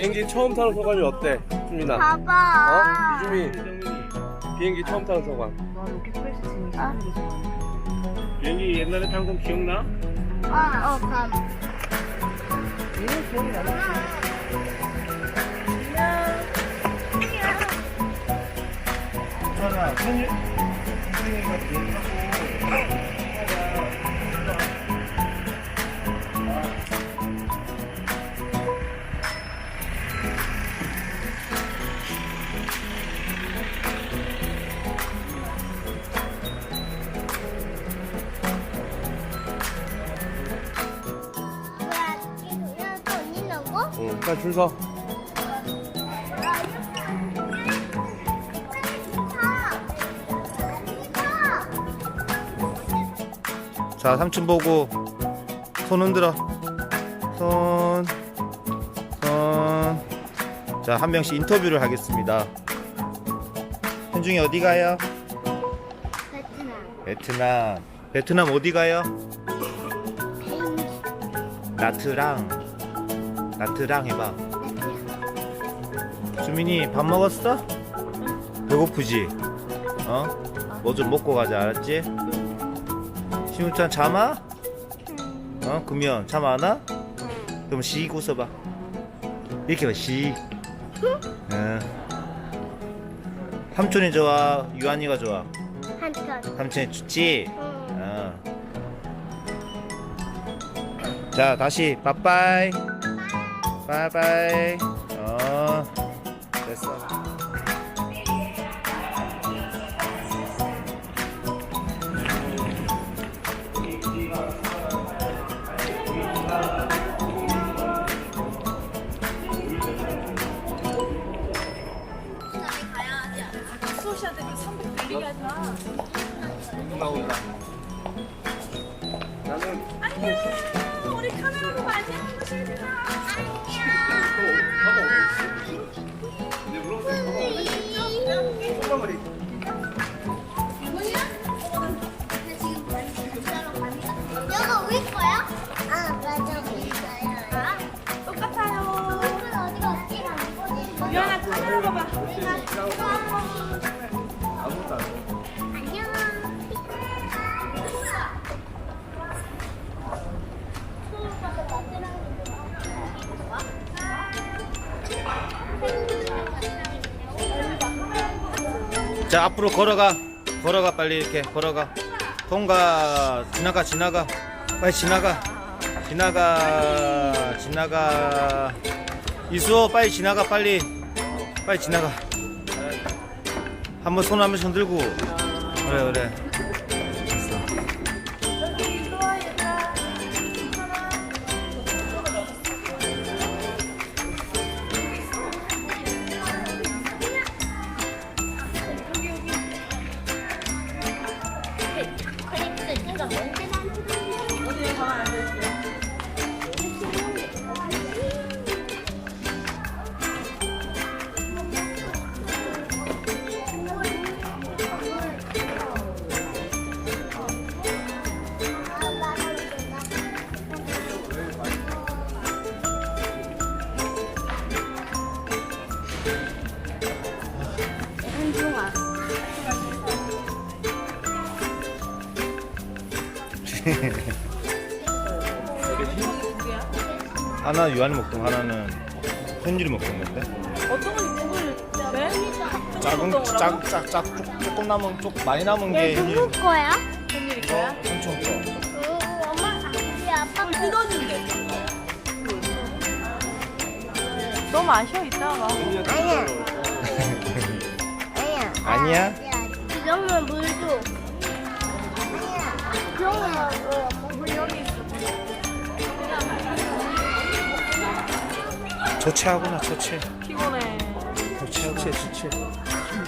비행기 처음 타는 소감이 어때? 수민아. 어? 봐봐. 유주미. 비행기 처음 타는 소감. 와 재밌어. 되게 좋아하네. 비행기 옛날에 탄거 기억나? 어, 어, 감. 얘는 기억이 나네. 하나, 생일. 생일가 비행기 타고. 줄 서. 자, 삼촌 보고 손 흔들어. 손, 손. 자, 한 명씩 인터뷰를 하겠습니다. 현중이 어디 가요? 베트남. 베트남. 베트남 어디 가요? 나트랑. 나트랑 해봐. 주민이 밥 먹었어? 배고프지? 어? 뭐 좀 먹고 가자, 알았지? 신우찬 잠아? 어? 그러면 잠안 와? 그럼 시고 써봐. 이렇게 봐, 시. 응. 삼촌이 좋아? 유한이가 좋아? 한편. 삼촌이 좋지? 응. 어. 자, 다시 빠빠이. 빠빠이. 어. 됐어. 나온다. 나는 우리 아무것도 안 해. 자, 앞으로 걸어가. 걸어가 빨리 이렇게 걸어가. 통과. 지나가 지나가. 빨리 지나가. 지나가. 지나가. 이수호 빨리 지나가 빨리. 빨리 지나가. 한번 손 한 번씩 흔들고. 그래 그래. 하나 유한이 먹던 하나는 현율이 먹던 건데. 어떤 건 누굴 왜? 작은 짝짝짝 조금 남은 쪽 많이 남은 게 얘 누구 현율. 거야? 현일이 거야? 삼촌 거. 응, 엄마, 우리 아빠 거. 뜯어준대. 너 마셔 이따가. 아니야. 아니야. 아니야? 그러면 물 줘. 아니야. 그러면 물. 조체하구나 조체. 피곤해. 조체 조체 조체.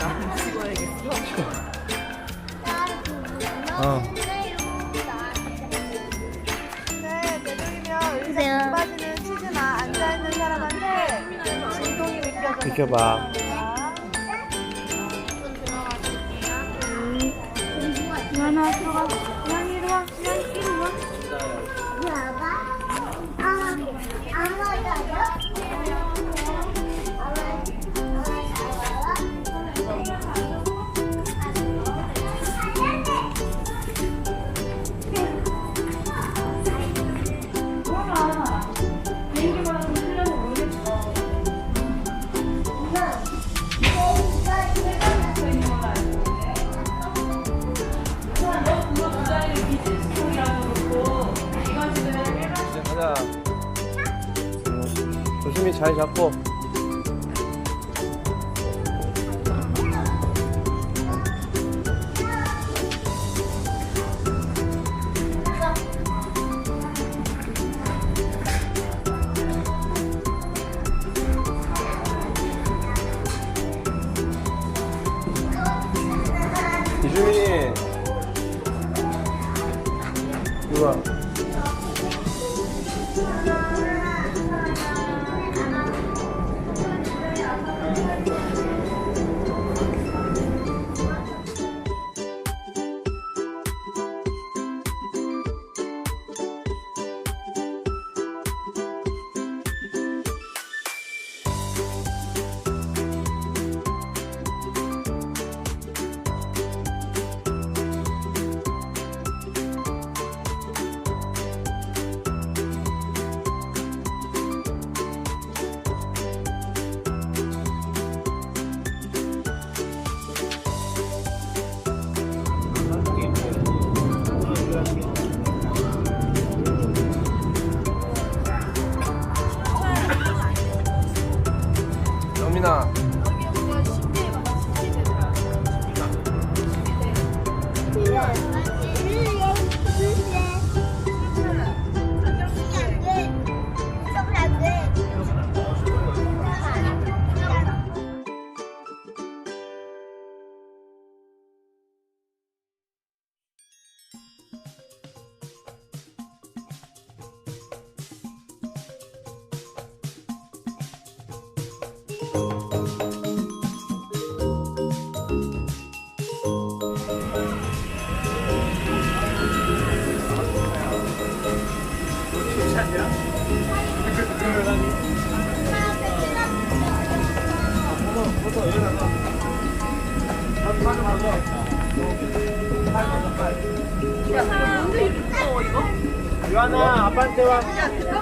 나는 찍어야겠어. 어. 네, 되도록이면 주세요. 의자 빠지는 치즈나 앉아있는 사람한테 진동이 느껴져서 비켜봐. 하나 들어가. 잘 잡고. 이주민이 이거 Yeah. 유한아 아빠한테 와. 젓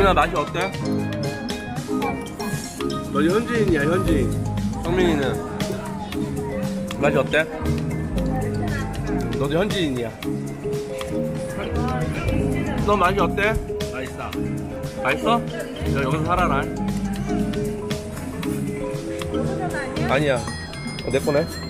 정민아 맛이 어때? 너 현지인이야 현지인 성민이는 맛이 어때? 너도 현지인이야 너 맛이 어때? 맛있어 맛있어? 너 여기서 살아라 아니야 어, 내 거네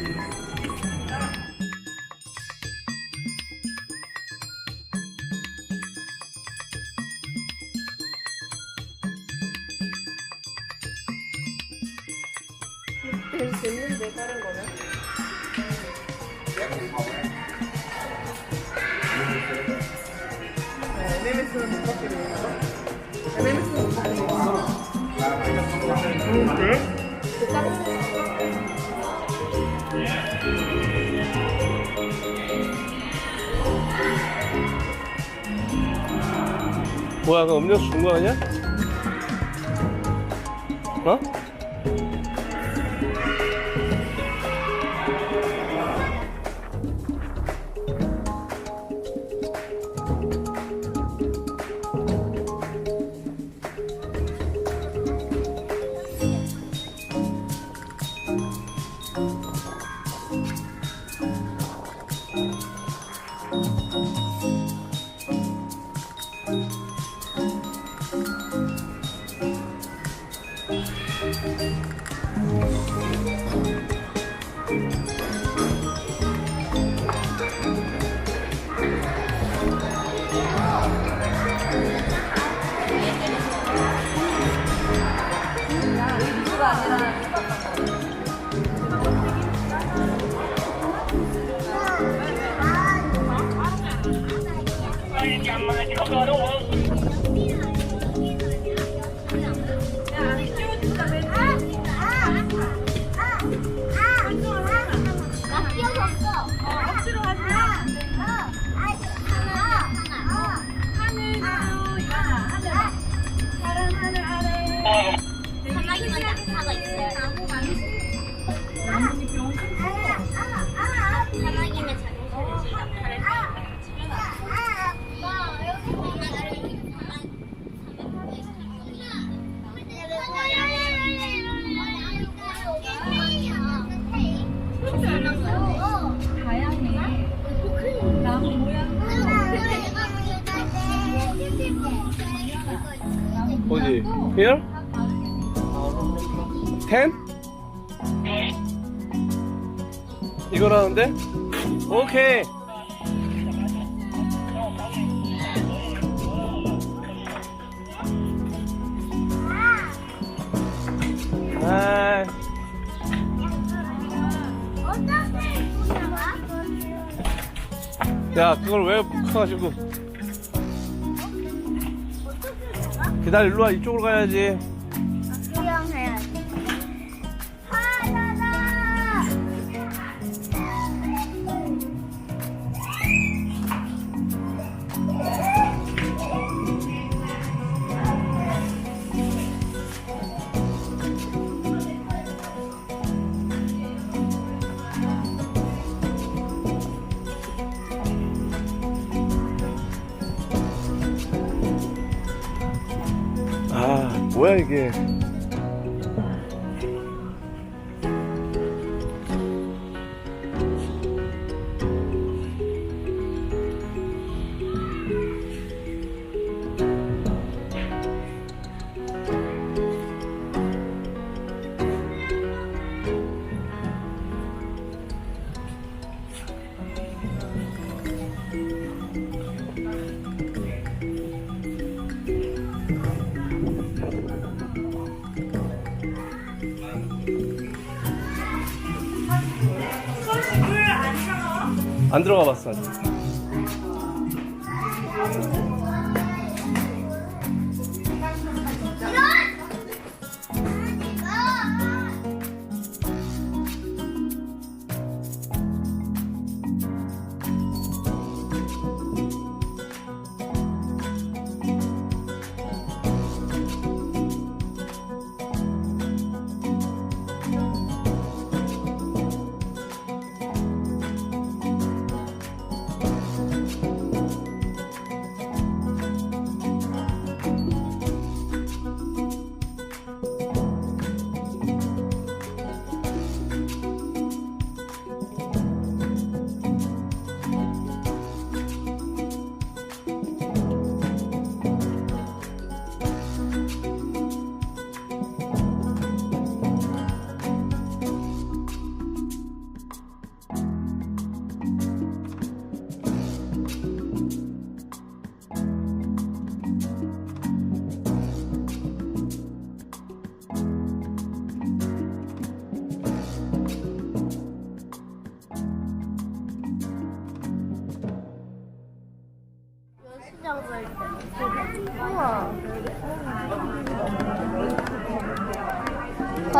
뭐야 그 음료수 준 거 아니야? はです。 이거라는데? 오케이. 아, 야, 그걸 왜 묶어가지고. 기다려, 일로 와, 이쪽으로 가야지. 이게. 안 들어가 봤어, 아직.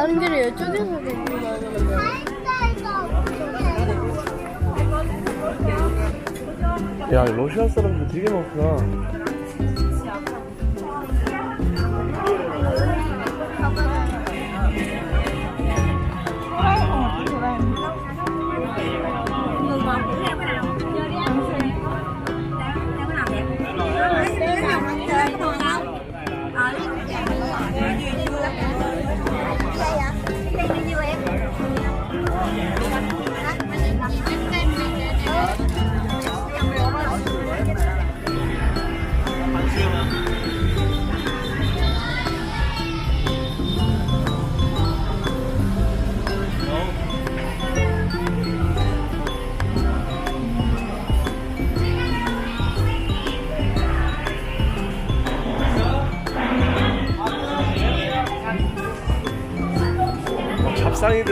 가는 길에 이쪽에서 보고 가는데. 야, 러시아 사람들 되게 많구나.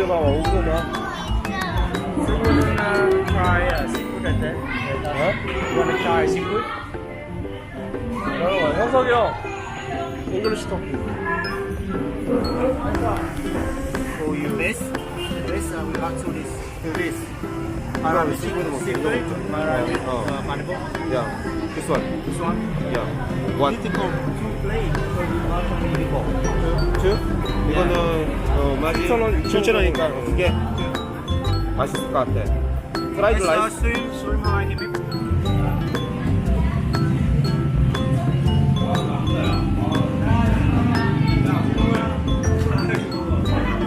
막 오구나. try uh, seafood and then 어? you wanna try seafood? 잠깐만, 현석이 형. 잉글리시 토크. So you miss this uh, we got to this this Mara with seafood seafood Mara with uh, mango 야, this one. this one 야, one. critical two plate so you got critical two? 이거는 어, 맛이 7,000원, 7,000원이니까 두 개. 맛있을 것 같아. 프라이드 Let's, uh, 라이스. 술, 술 많이 먹-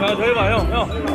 야, 저기 봐, 형, 형.